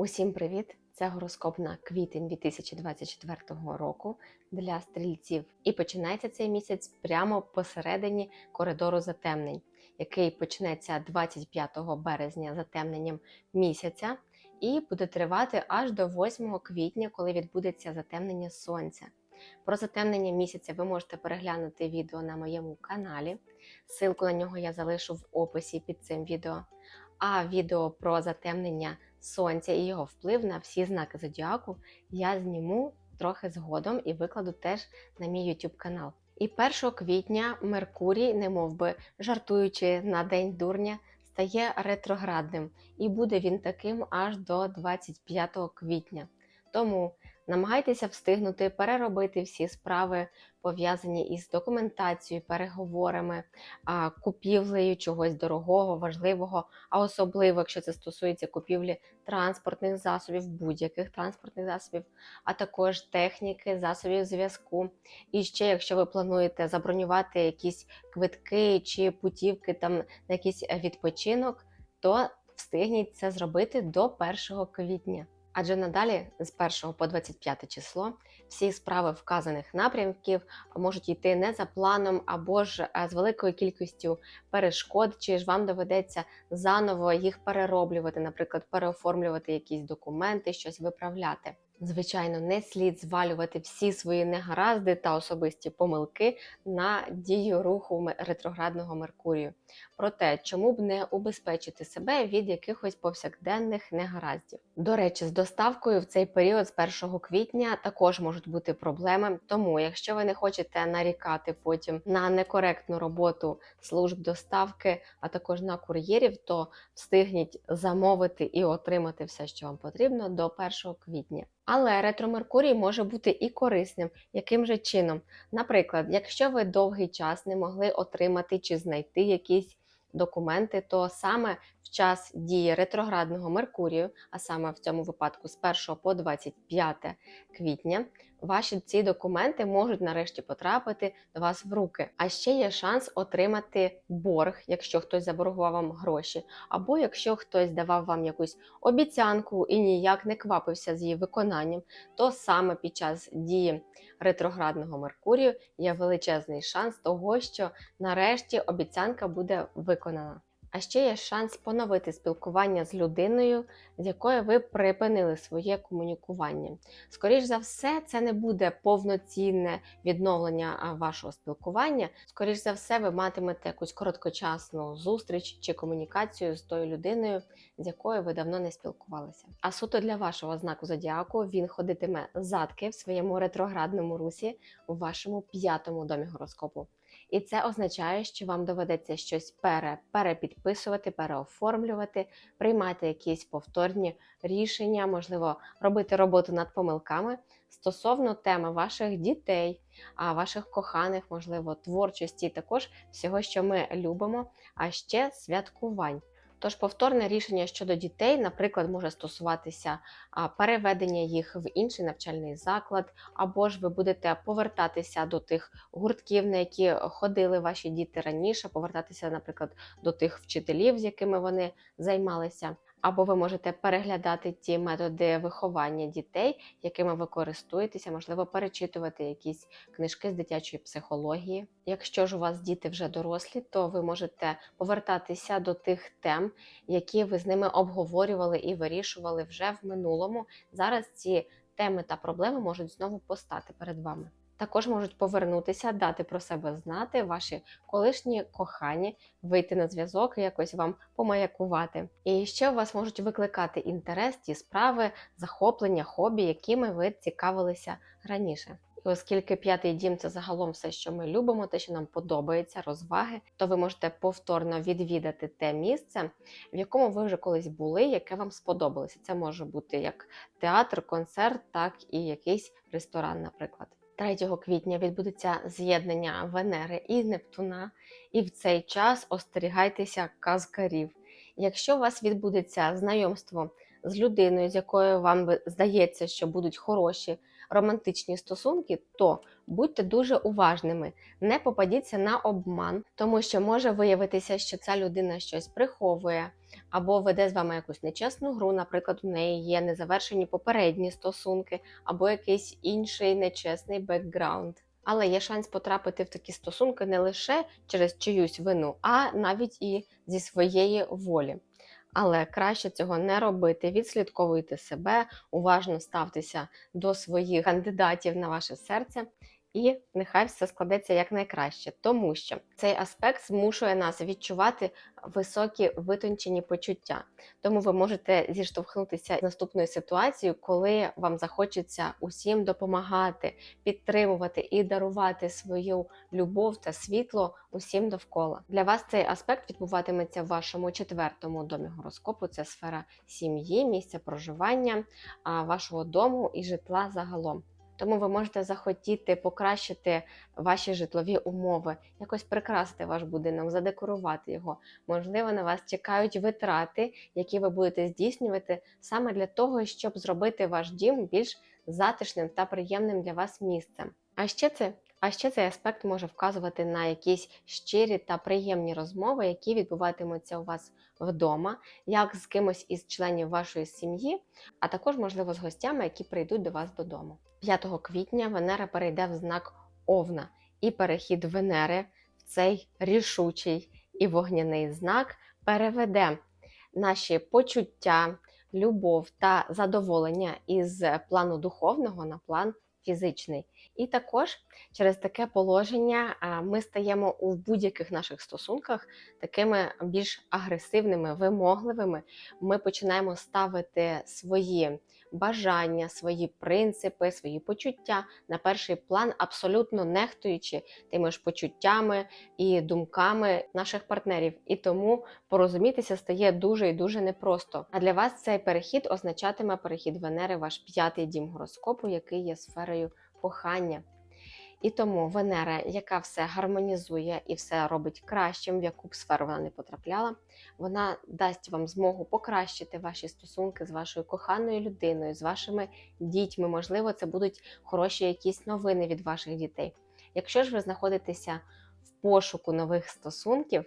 Усім привіт! Це гороскоп на квітень 2024 року для стрільців. І починається цей місяць прямо посередині коридору затемнень, який почнеться 25 березня затемненням місяця, і буде тривати аж до 8 квітня, коли відбудеться затемнення сонця. Про затемнення місяця ви можете переглянути відео на моєму каналі. Ссылку на нього я залишу в описі під цим відео. А відео про затемнення сонця і його вплив на всі знаки зодіаку я зніму трохи згодом і викладу теж на мій YouTube канал. І 1 квітня Меркурій, немовби жартуючи на день дурня, стає ретроградним, і буде він таким аж до 25 квітня. Тому намагайтеся встигнути переробити всі справи, пов'язані із документацією, переговорами, купівлею чогось дорогого, важливого, а особливо, якщо це стосується купівлі транспортних засобів, будь-яких транспортних засобів, а також техніки, засобів зв'язку. І ще, якщо ви плануєте забронювати якісь квитки чи путівки там на якийсь відпочинок, то встигніть це зробити до 1 квітня. Адже надалі з 1 по 25 число всі справи вказаних напрямків можуть йти не за планом або ж е, з великою кількістю перешкод, чи ж вам доведеться заново їх перероблювати, наприклад, переоформлювати якісь документи, щось виправляти. Звичайно, не слід звалювати всі свої негаразди та особисті помилки на дію руху ретроградного Меркурію. Проте, чому б не убезпечити себе від якихось повсякденних негараздів? До речі, з доставкою в цей період з 1 квітня також можуть бути проблеми. Тому, якщо ви не хочете нарікати потім на некоректну роботу служб доставки, а також на кур'єрів, то встигніть замовити і отримати все, що вам потрібно до 1 квітня. Але ретро-Меркурій може бути і корисним. Яким же чином? Наприклад, якщо ви довгий час не могли отримати чи знайти якісь документи, то саме в час дії ретроградного Меркурію, а саме в цьому випадку з 1 по 25 квітня, ваші ці документи можуть нарешті потрапити до вас в руки. А ще є шанс отримати борг, якщо хтось заборгував вам гроші, або якщо хтось давав вам якусь обіцянку і ніяк не квапився з її виконанням, то саме під час дії ретроградного Меркурію є величезний шанс того, що нарешті обіцянка буде виконана. А ще є шанс поновити спілкування з людиною, з якою ви припинили своє комунікування. Скоріш за все, це не буде повноцінне відновлення вашого спілкування. Скоріш за все, ви матимете якусь короткочасну зустріч чи комунікацію з тою людиною, з якою ви давно не спілкувалися. А суто для вашого знаку зодіаку він ходитиме задки в своєму ретроградному русі у вашому п'ятому домі гороскопу. І це означає, що вам доведеться щось пере, перепідписувати, переоформлювати, приймати якісь повторні рішення, можливо, робити роботу над помилками стосовно теми ваших дітей, а ваших коханих, можливо, творчості, також всього, що ми любимо, а ще святкувань. Тож повторне рішення щодо дітей, наприклад, може стосуватися переведення їх в інший навчальний заклад, або ж ви будете повертатися до тих гуртків, на які ходили ваші діти раніше, повертатися, наприклад, до тих вчителів, з якими вони займалися. Або ви можете переглядати ті методи виховання дітей, якими ви користуєтеся, можливо, перечитувати якісь книжки з дитячої психології. Якщо ж у вас діти вже дорослі, то ви можете повертатися до тих тем, які ви з ними обговорювали і вирішували вже в минулому. Зараз ці теми та проблеми можуть знову постати перед вами. Також можуть повернутися, дати про себе знати ваші колишні кохані, вийти на зв'язок і якось вам помаякувати. І ще у вас можуть викликати інтерес ті справи, захоплення, хобі, якими ви цікавилися раніше. І оскільки п'ятий дім це загалом все, що ми любимо, те, що нам подобається, розваги, то ви можете повторно відвідати те місце, в якому ви вже колись були, яке вам сподобалося. Це може бути як театр, концерт, так і якийсь ресторан, наприклад. 3 квітня відбудеться з'єднання Венери і Нептуна, і в цей час остерігайтеся казкарів. Якщо у вас відбудеться знайомство з людиною, з якою вам здається, що будуть хороші романтичні стосунки, то будьте дуже уважними, не попадіться на обман, тому що може виявитися, що ця людина щось приховує або веде з вами якусь нечесну гру. Наприклад, у неї є незавершені попередні стосунки, або якийсь інший нечесний бекграунд. Але є шанс потрапити в такі стосунки не лише через чиюсь вину, а навіть і зі своєї волі. Але краще цього не робити. Відслідковуйте себе, уважно ставтеся до своїх кандидатів на ваше серце, і нехай все складеться якнайкраще, тому що цей аспект змушує нас відчувати високі витончені почуття. Тому ви можете зіштовхнутися з наступною ситуацією, коли вам захочеться усім допомагати, підтримувати і дарувати свою любов та світло усім довкола. Для вас цей аспект відбуватиметься в вашому четвертому домі гороскопу. Це сфера сім'ї, місця проживання, вашого дому і житла загалом. Тому ви можете захотіти покращити ваші житлові умови, якось прикрасити ваш будинок, задекорувати його. Можливо, на вас чекають витрати, які ви будете здійснювати саме для того, щоб зробити ваш дім більш затишним та приємним для вас місцем. А ще це. А ще цей аспект може вказувати на якісь щирі та приємні розмови, які відбуватимуться у вас вдома, як з кимось із членів вашої сім'ї, а також, можливо, з гостями, які прийдуть до вас додому. 5 квітня Венера перейде в знак Овна, і перехід Венери в цей рішучий і вогняний знак переведе наші почуття, любов та задоволення із плану духовного на план фізичний. І також через таке положення ми стаємо у будь-яких наших стосунках такими більш агресивними, вимогливими. Ми починаємо ставити свої бажання, свої принципи, свої почуття на перший план, абсолютно нехтуючи тими ж почуттями і думками наших партнерів. І тому порозумітися стає дуже і дуже непросто. А для вас цей перехід означатиме перехід Венери, ваш п'ятий дім гороскопу, який є сферою кохання. І тому Венера, яка все гармонізує і все робить кращим, в яку б сферу вона не потрапляла, вона дасть вам змогу покращити ваші стосунки з вашою коханою людиною, з вашими дітьми. Можливо, це будуть хороші якісь новини від ваших дітей. Якщо ж ви знаходитеся в пошуку нових стосунків,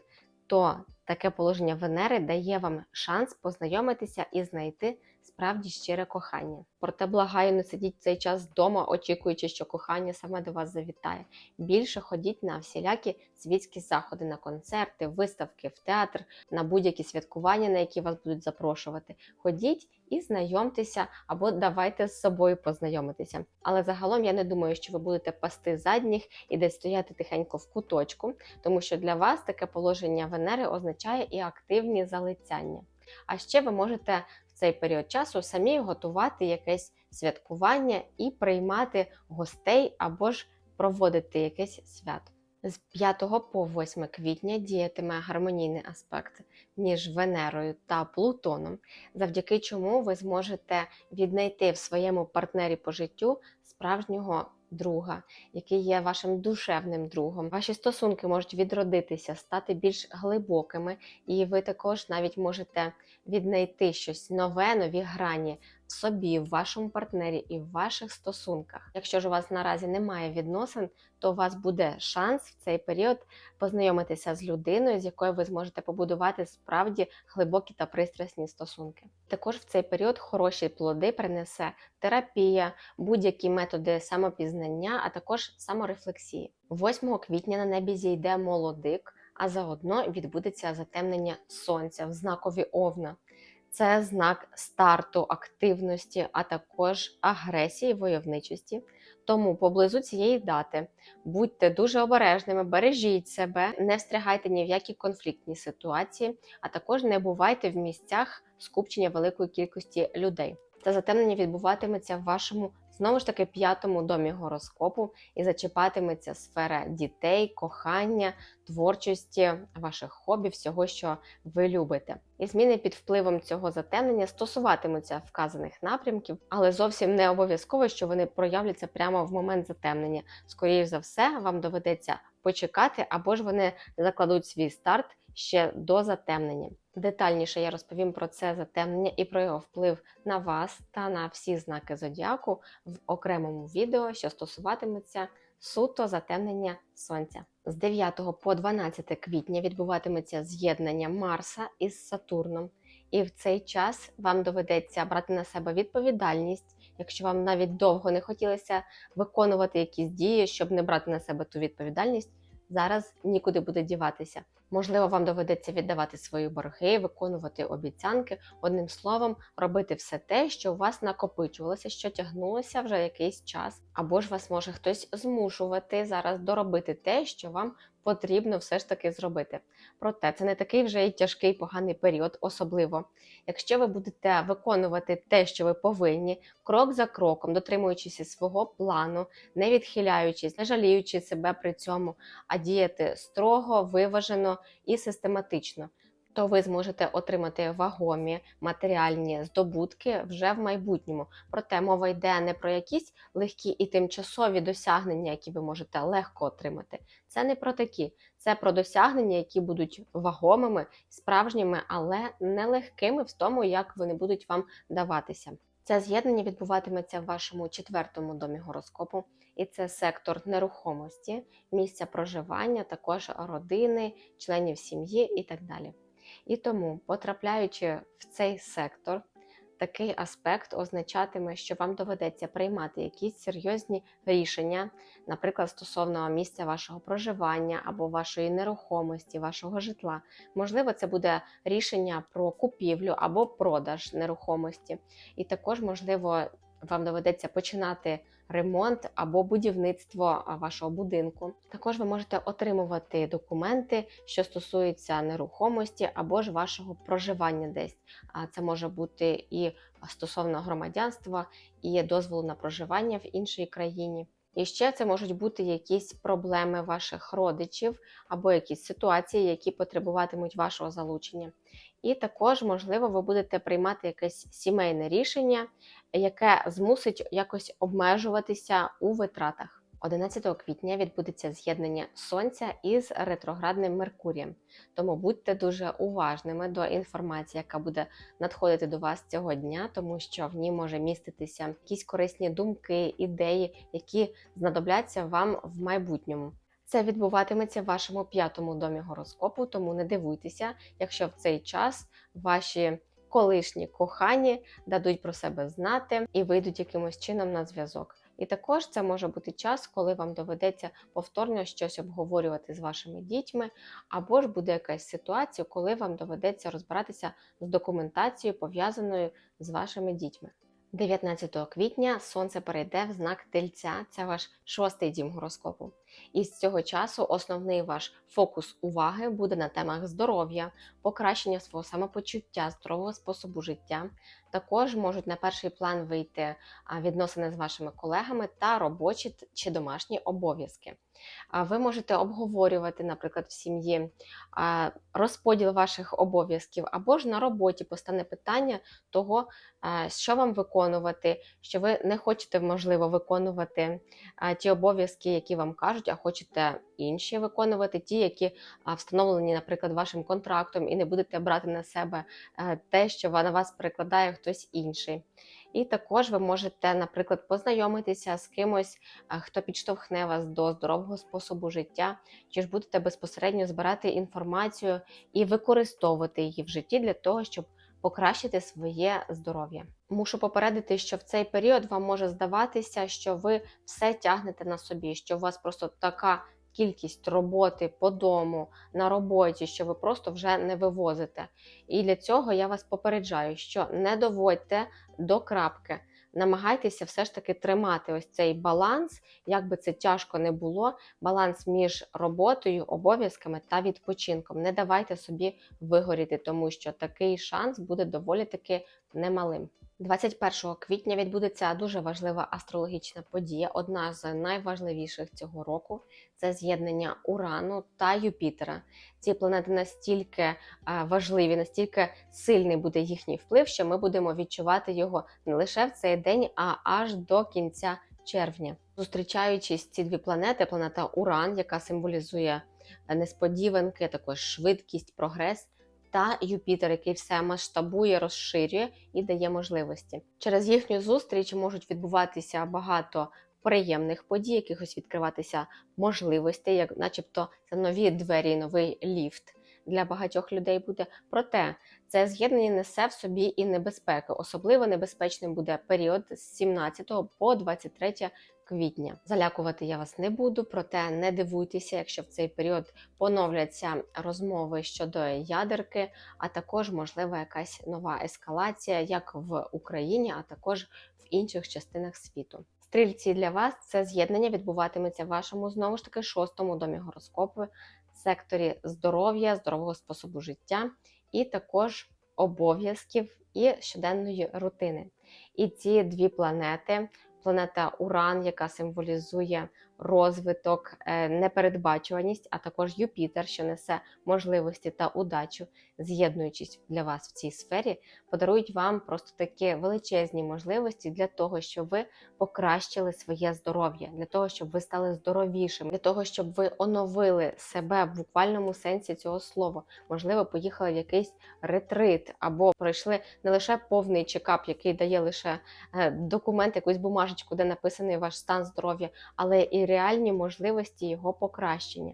то таке положення Венери дає вам шанс познайомитися і знайти справді щире кохання. Проте благаю, не сидіть цей час вдома, очікуючи, що кохання саме до вас завітає. Більше ходіть на всілякі світські заходи, на концерти, виставки, в театр, на будь-які святкування, на які вас будуть запрошувати. Ходіть і знайомтеся або давайте з собою познайомитися. Але загалом я не думаю, що ви будете пасти задніх і десь стояти тихенько в куточку, тому що для вас таке положення Венери означає і активні залицяння. А ще ви можете цей період часу самі готувати якесь святкування і приймати гостей або ж проводити якесь свято. З 5 по 8 квітня діятиме гармонійний аспект між Венерою та Плутоном, завдяки чому ви зможете віднайти в своєму партнері по життю справжнього друга, який є вашим душевним другом. Ваші стосунки можуть відродитися, стати більш глибокими, і ви також навіть можете віднайти щось нове, нові грані собі, в вашому партнері і в ваших стосунках. Якщо ж у вас наразі немає відносин, то у вас буде шанс в цей період познайомитися з людиною, з якою ви зможете побудувати справді глибокі та пристрасні стосунки. Також в цей період хороші плоди принесе терапія, будь-які методи самопізнання, а також саморефлексії. 8 квітня на небі зійде молодик, а заодно відбудеться затемнення сонця в знакові овна. Це знак старту активності, а також агресії, войовничості. Тому поблизу цієї дати будьте дуже обережними, бережіть себе, не встрягайте ні в які конфліктні ситуації, а також не бувайте в місцях скупчення великої кількості людей. Це затемнення відбуватиметься в вашому знову ж таки п'ятому домі гороскопу і зачіпатиметься сфера дітей, кохання, творчості, ваших хобі, всього, що ви любите. І зміни під впливом цього затемнення стосуватимуться вказаних напрямків, але зовсім не обов'язково, що вони проявляться прямо в момент затемнення. Скоріше за все, вам доведеться почекати, або ж вони закладуть свій старт ще до затемнення. Детальніше я розповім про це затемнення і про його вплив на вас та на всі знаки зодіаку в окремому відео, що стосуватиметься суто затемнення сонця. З 9 по 12 квітня відбуватиметься з'єднання Марса із Сатурном, і в цей час вам доведеться брати на себе відповідальність, якщо вам навіть довго не хотілося виконувати якісь дії, щоб не брати на себе ту відповідальність. Зараз нікуди буде діватися. Можливо, вам доведеться віддавати свої борги, виконувати обіцянки, одним словом, робити все те, що у вас накопичувалося, що тягнулося вже якийсь час, або ж вас може хтось змушувати зараз доробити те, що вам потрібно все ж таки зробити. Проте це не такий вже й тяжкий поганий період, особливо якщо ви будете виконувати те, що ви повинні, крок за кроком, дотримуючись свого плану, не відхиляючись, не жаліючи себе при цьому, а діяти строго, виважено і систематично. То ви зможете отримати вагомі матеріальні здобутки вже в майбутньому. Проте мова йде не про якісь легкі і тимчасові досягнення, які ви можете легко отримати. Це не про такі, це про досягнення, які будуть вагомими, справжніми, але не легкими в тому, як вони будуть вам даватися. Це з'єднання відбуватиметься в вашому четвертому домі гороскопу, і це сектор нерухомості, місця проживання, також родини, членів сім'ї і так далі. І тому, потрапляючи в цей сектор, такий аспект означатиме, що вам доведеться приймати якісь серйозні рішення, наприклад, стосовно місця вашого проживання або вашої нерухомості, вашого житла. Можливо, це буде рішення про купівлю або продаж нерухомості. І також, можливо, вам доведеться починати ремонт або будівництво вашого будинку. Також ви можете отримувати документи, що стосуються нерухомості або ж вашого проживання десь. Це може бути і стосовно громадянства, і дозволу на проживання в іншій країні. І ще це можуть бути якісь проблеми ваших родичів або якісь ситуації, які потребуватимуть вашого залучення. І також, можливо, ви будете приймати якесь сімейне рішення, яке змусить якось обмежуватися у витратах. 11 квітня відбудеться з'єднання Сонця із ретроградним Меркурієм. Тому будьте дуже уважними до інформації, яка буде надходити до вас цього дня, тому що в ній може міститися якісь корисні думки, ідеї, які знадобляться вам в майбутньому. Це відбуватиметься в вашому п'ятому домі гороскопу, тому не дивуйтеся, якщо в цей час ваші колишні кохані дадуть про себе знати і вийдуть якимось чином на зв'язок. І також це може бути час, коли вам доведеться повторно щось обговорювати з вашими дітьми, або ж буде якась ситуація, коли вам доведеться розбиратися з документацією, пов'язаною з вашими дітьми. 19 квітня сонце перейде в знак тельця, це ваш шостий дім гороскопу. І з цього часу основний ваш фокус уваги буде на темах здоров'я, покращення свого самопочуття, здорового способу життя. Також можуть на перший план вийти відносини з вашими колегами та робочі чи домашні обов'язки. Ви можете обговорювати, наприклад, в сім'ї розподіл ваших обов'язків, або ж на роботі постане питання того, що вам виконувати, що ви не хочете, можливо, виконувати ті обов'язки, які вам кажуть, а хочете інші виконувати, ті, які встановлені, наприклад, вашим контрактом, і не будете брати на себе е, те, що на вас перекладає хтось інший. І також ви можете, наприклад, познайомитися з кимось, хто підштовхне вас до здорового способу життя, чи ж будете безпосередньо збирати інформацію і використовувати її в житті для того, щоб покращити своє здоров'я. Мушу попередити, що в цей період вам може здаватися, що ви все тягнете на собі, що у вас просто така кількість роботи по дому, на роботі, що ви просто вже не вивозите. І для цього я вас попереджаю, що не доводьте до крапки. Намагайтеся все ж таки тримати ось цей баланс, як би це тяжко не було, баланс між роботою, обов'язками та відпочинком. Не давайте собі вигоріти, тому що такий шанс буде доволі таки немалим. 21 квітня відбудеться дуже важлива астрологічна подія, одна з найважливіших цього року це з'єднання Урану та Юпітера. Ці планети настільки важливі, настільки сильний буде їхній вплив, що ми будемо відчувати його не лише в цей день, а аж до кінця червня. Зустрічаючись ці дві планети, планета Уран, яка символізує несподіванки, також швидкість, прогрес та Юпітер, який все масштабує, розширює і дає можливості. Через їхню зустріч можуть відбуватися багато приємних подій, якихось відкриватися можливостей, як, начебто, це нові двері, новий ліфт для багатьох людей буде. Проте це з'єднання несе в собі і небезпеки. Особливо небезпечним буде період з 17 по 23 квітня. Залякувати я вас не буду, проте не дивуйтеся, якщо в цей період поновляться розмови щодо ядерки, а також можлива якась нова ескалація, як в Україні, а також в інших частинах світу. Стрільці для вас це з'єднання відбуватиметься в вашому знову ж таки шостому домі гороскопу, секторі здоров'я, здорового способу життя і також обов'язків і щоденної рутини. І ці дві планети. Планета Уран, яка символізує розвиток, е, непередбачуваність, а також Юпітер, що несе можливості та удачу, з'єднуючись для вас в цій сфері, подарують вам просто такі величезні можливості для того, щоб ви покращили своє здоров'я, для того, щоб ви стали здоровішим, для того, щоб ви оновили себе в буквальному сенсі цього слова. Можливо, поїхали в якийсь ретрит або пройшли не лише повний чекап, який дає лише е, документ, якусь бумажечку, де написаний ваш стан здоров'я, але і реальні можливості його покращення.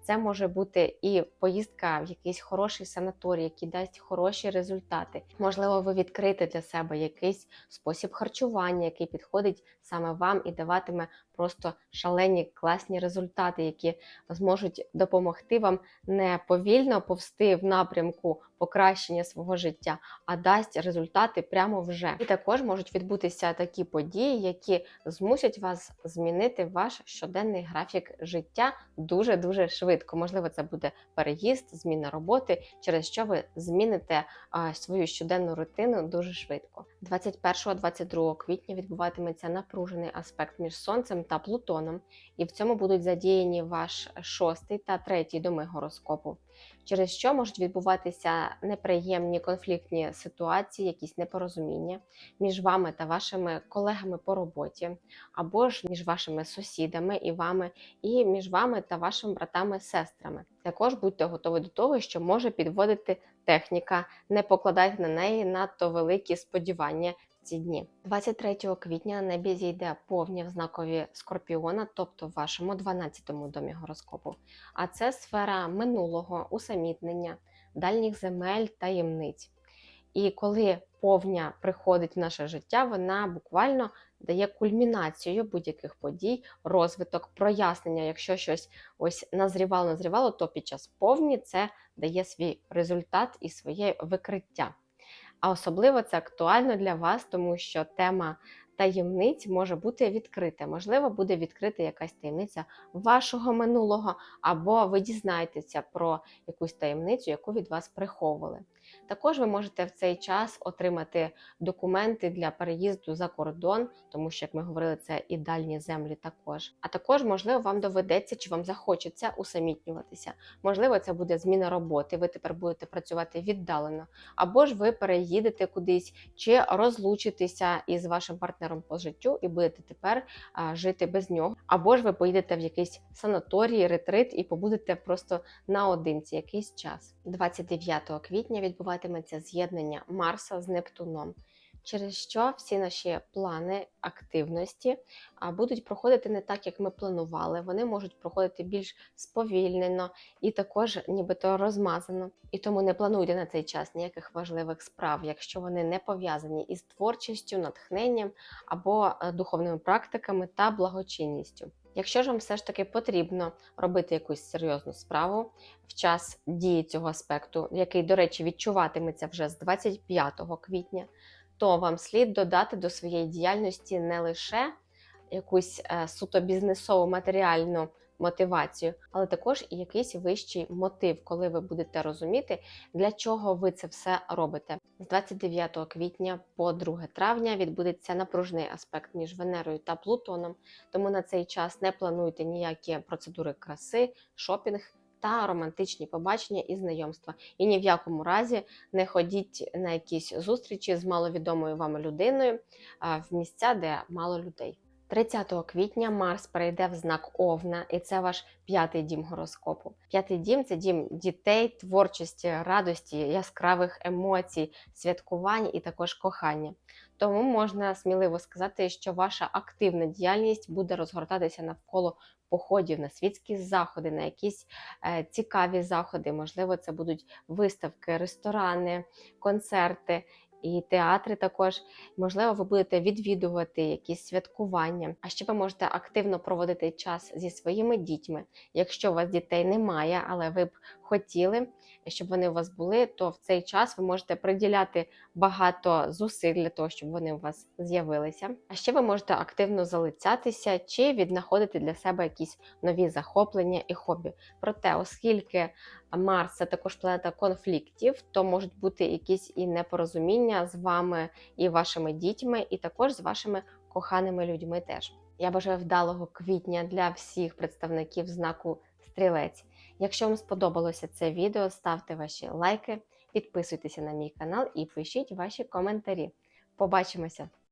Це може бути і поїздка в якийсь хороший санаторій, який дасть хороші результати. Можливо, ви відкрите для себе якийсь спосіб харчування, який підходить саме вам і даватиме просто шалені класні результати, які зможуть допомогти вам не повільно повсти в напрямку покращення свого життя, а дасть результати прямо вже. І також можуть відбутися такі події, які змусять вас змінити ваш щоденний графік життя дуже дуже швидко. Можливо, це буде переїзд, зміна роботи, через що ви зміните а, свою щоденну рутину дуже швидко. 21-22 квітня відбуватиметься напружений аспект між сонцем та Плутоном, і в цьому будуть задіяні ваш шостий та третій доми гороскопу, через що можуть відбуватися неприємні конфліктні ситуації, якісь непорозуміння між вами та вашими колегами по роботі, або ж між вашими сусідами і вами, і між вами та вашими братами-сестрами. Також будьте готові до того, що може підводити техніка, не покладайте на неї надто великі сподівання ці дні. 23 квітня на небі зійде повня в знакові Скорпіона, тобто в вашому 12-му домі гороскопу. А це сфера минулого, усамітнення, дальніх земель, таємниць. І коли повня приходить в наше життя, вона буквально дає кульмінацію будь-яких подій, розвиток, прояснення. Якщо щось ось назрівало, назрівало, то під час повні це дає свій результат і своє викриття. А особливо це актуально для вас, тому що тема таємниць може бути відкрита. Можливо, буде відкрита якась таємниця вашого минулого, або ви дізнаєтеся про якусь таємницю, яку від вас приховували. Також ви можете в цей час отримати документи для переїзду за кордон, тому що, як ми говорили, це і дальні землі також. А також, можливо, вам доведеться чи вам захочеться усамітнюватися. Можливо, це буде зміна роботи, ви тепер будете працювати віддалено, або ж ви переїдете кудись, чи розлучитеся із вашим партнером по життю і будете тепер а, жити без нього, або ж ви поїдете в якийсь санаторій, ретрит і побудете просто наодинці якийсь час. 29 квітня відбуватиметься з'єднання Марса з Нептуном, через що всі наші плани активності будуть проходити не так, як ми планували. Вони можуть проходити більш сповільнено і також нібито розмазано. І тому не плануйте на цей час ніяких важливих справ, якщо вони не пов'язані із творчістю, натхненням або е, духовними практиками та благочинністю. Якщо ж вам все ж таки потрібно робити якусь серйозну справу в час дії цього аспекту, який, до речі, відчуватиметься вже з 25 квітня, то вам слід додати до своєї діяльності не лише якусь е, суто бізнесову матеріальну мотивацію, але також і якийсь вищий мотив, коли ви будете розуміти, для чого ви це все робите. З 29 квітня по 2 травня відбудеться напружений аспект між Венерою та Плутоном, тому на цей час не плануйте ніякі процедури краси, шопінг. Та романтичні побачення і знайомства. І ні в якому разі не ходіть на якісь зустрічі з маловідомою вами людиною в місця, де мало людей. 30 квітня Марс перейде в знак Овна, і це ваш п'ятий дім гороскопу. П'ятий дім це дім дітей, творчості, радості, яскравих емоцій, святкувань і також кохання. Тому можна сміливо сказати, що ваша активна діяльність буде розгортатися навколо походів на світські заходи, на якісь е, цікаві заходи. Можливо, це будуть виставки, ресторани, концерти. І театри також, можливо, ви будете відвідувати якісь святкування. А ще ви можете активно проводити час зі своїми дітьми. Якщо у вас дітей немає, але ви б хотіли, щоб вони у вас були, то в цей час ви можете приділяти багато зусиль для того, щоб вони у вас з'явилися. А ще ви можете активно залицятися чи віднаходити для себе якісь нові захоплення і хобі. Проте, оскільки Марс це також планета конфліктів, то можуть бути якісь і непорозуміння з вами і вашими дітьми, і також з вашими коханими людьми теж. Я бажаю вдалого квітня для всіх представників знаку стрілець. Якщо вам сподобалося це відео, ставте ваші лайки, підписуйтеся на мій канал і пишіть ваші коментарі. Побачимося!